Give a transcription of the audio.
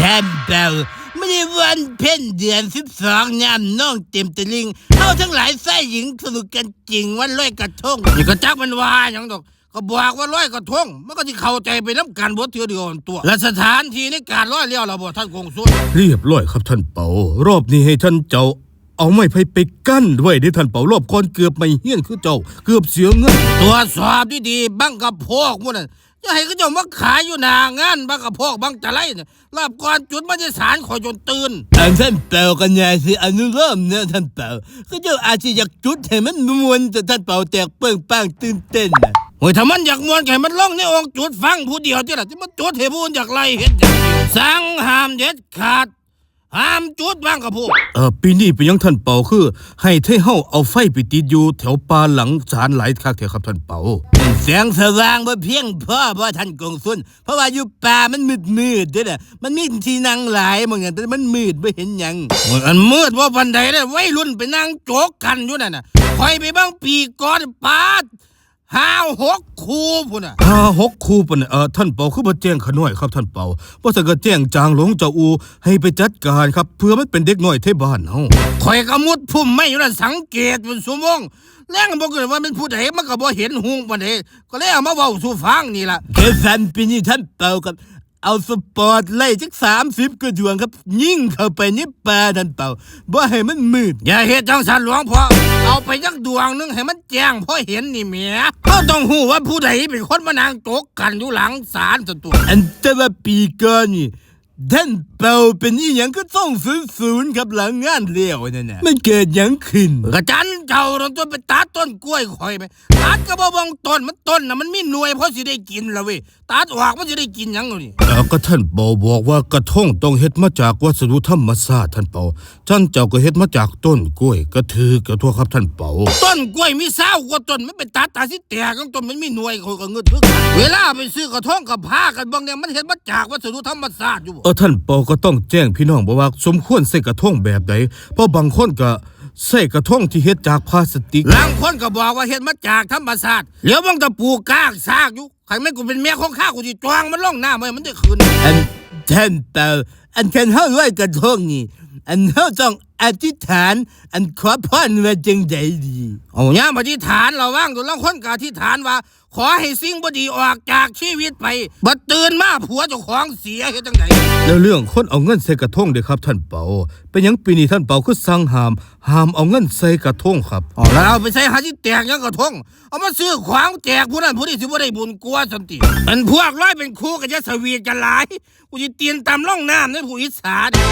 แทมเบลไม่ได้วันเพ่นเดือนสิบสองยามน้องเต็มตะลิงเอาทั้งหลายไส้หญิงสนุกกันจริงวันลอยกระทงนี่ก็จักมันว่าอย่างดอกก็บอกว่าร้อยกระทงมันก็จะเข้าใจไปน้ำการบดเทือเดียวตัว และสถานที่ในการร้อยเลี้ยวเราบอกท่านกงสุดเรียบร้อยครับท่านเปารอบนี้ให้ท่านเจ้า เอาไม้ไผ่ไปกั้นด้วยที่ท่านเปารอบก่อนเกือบไม่เฮี้ยนคือเจ้า เกือบเสียเงินตรวจสอบดีๆบังกับพวกมันน่ะจะให้ก็เจ้ามาขายอยู่หนางานบังกับพวกบังจะไรเนี่ยรอบก่อนจุดมันจะสารคอยจนตื่นอันท่านเป่ากันยายสิอนุโลมเนี่ยท่านเป่าก็เจ้าอาจจะอยากจุดให้มันมวนแต่ท่านเป่าแตกเปิ้งป้างตื่นเต้นน่ะโอ้ยถ้ามันอยากมวนแค่มันล่องในองค์จุดฟังผู้เดียวที่ละที่มันจุดให้ผู้อื่นอยากไล่เห็นอย่างเดียวสั่งห้ามเด็ดขาด ห้ามจุดบังกับพวกเออปีนี้เป็นหยังท่านเปาคือ ให้เท่เฮาเอาไฟไปติดอยู่แถวป่าหลังศาลหลายคักเถอะครับท่านเปาแสงสว่างบ่เพียงพอบ่ท่านกงสุนเพราะว่าอยู่ป่ามันมืดมืดๆเด้อน่ะมันมีที่นั่งหลายเหมือนกันแต่มันมืดบ่เห็นหยังมันมืดว่าปันใดเด้อวัยรุ่นไปนั่งโจกกันอยู่นั่นน่ะคอยไปบ้างปีก่อนปาด ห้าหกคูพุ่นน่ะห้าหกคู่ปะเนี่ยเออท่านเปาคือบ่แจ้งขาน้อยครับท่านเปาบ่สังก็แจ้งจางหลงเจ้าอู ให้ไปจัดการครับ เพื่อมันเป็นเด็กน้อยเทบ้านเฮาคอยก็มุดพุ่มไม่อยู่นั่นสังเกตเป็นชั่วโมงแล้งบ่เกิดว่าเป็นผู้ใดมันก็บ่เห็นหุงปานใดก็เลยเอามาเว้าสู่ฟังนี่ล่ะเกสันปีนี้ท่านเป่ากับ เอาสปอร์ตไล่จักสามสิบกระดวงครับ ยิ่งเข้าไปในป่าท่านเป่าบ่ให้มันมืด อย่าเฮ็ดจังสันหลวงพ่อเอาไปจักดวงหนึงให้มันแจ้งพอเห็นนี่แหมเขาต้องฮู้ว่าผู้ใดเป็นคนมานางโจกกันอยู่หลังศาลตัวตัวอันแต่ว่าปีก่อนนี่ท่านเป่าเป็นอีหยังก็ต้องศูนย์ศูนย์ครับหลังงานเลี้ยวนั่นน่ะมันเกิดหยังขึ้นกระจันเจ้าตอนต้นไปตัดต้นกล้วยข่อยไปตัดก็บ่บองต้นมันต้นน่ะมันมีหน่วยพอสิได้กินละเว้ยตัดออกมันสิได้กินหยังล่ะนี่แล้ว ก็ท่านเปาบอกว่ากระทงต้องเฮ็ดมาจากวัสดุธรรมชาติท่านเปาท่านเจ้าก็เฮ็ดมาจากต้นกล้วยก็ถือกระทั่วครับท่านเปาต้นกล้วยมีเศร้ากว่าต้นมันเป็นตาตาสิแตกของต้นมันมีหน่วยข่อยก็เงินทึกเวลาไปซื้อกระท่องกับผ้ากันบางเนี่ยมันเห็นมาจากวัสดุธรรมชาติอยู่บ่เออท่านเปาก็ต้องแจ้งพี่น้องบอกว่าสมควรใส่กระทงแบบใดเพราะบางคนก็ ใส่กระทงที่เฮ็ดจากพลาสติกหลังคนก็บอกว่าเห็นมาจากธรรมชาติเดี๋ยวมันจะปลูกกากซากอยู่ใครไม่กูเป็นแม่ของข้ากูจะจองมันล่องหน้ามันมันได้คืนอันท่านเปาอันคันเฮาไว้กระทงนี่ อันเฮาต้องอธิษฐาน อันขอพรว่าจังใดดีเอาย่ามอธิษฐานเราว่างตัวลางคนก็อธิษฐานว่า ขอให้สิ่งบ่ดีออกจากชีวิตไปบ่ตื่นมาผัวเจ้าของเสียเฮ็ดจังไดแล้วเรื่องคนเอาเงินใส่กระทงเด้ครับท่านเปาเป็นหยังปีนี้ท่านเปาคือสั่งห้ามห้ามเอาเงินใส่กระทงครับอ๋อแล้วเอาไปใช้หาที่แตกยังกระทงเอามาซื้อขวางแจกผู้นั้นผู้นี้สิบ่ได้บุญกลัวสันติเป็นพวกร้อยเป็นคู่กันจะสวีทกันหลายกูจะเตียนตามร่องน้ำในผู้อิสาดิ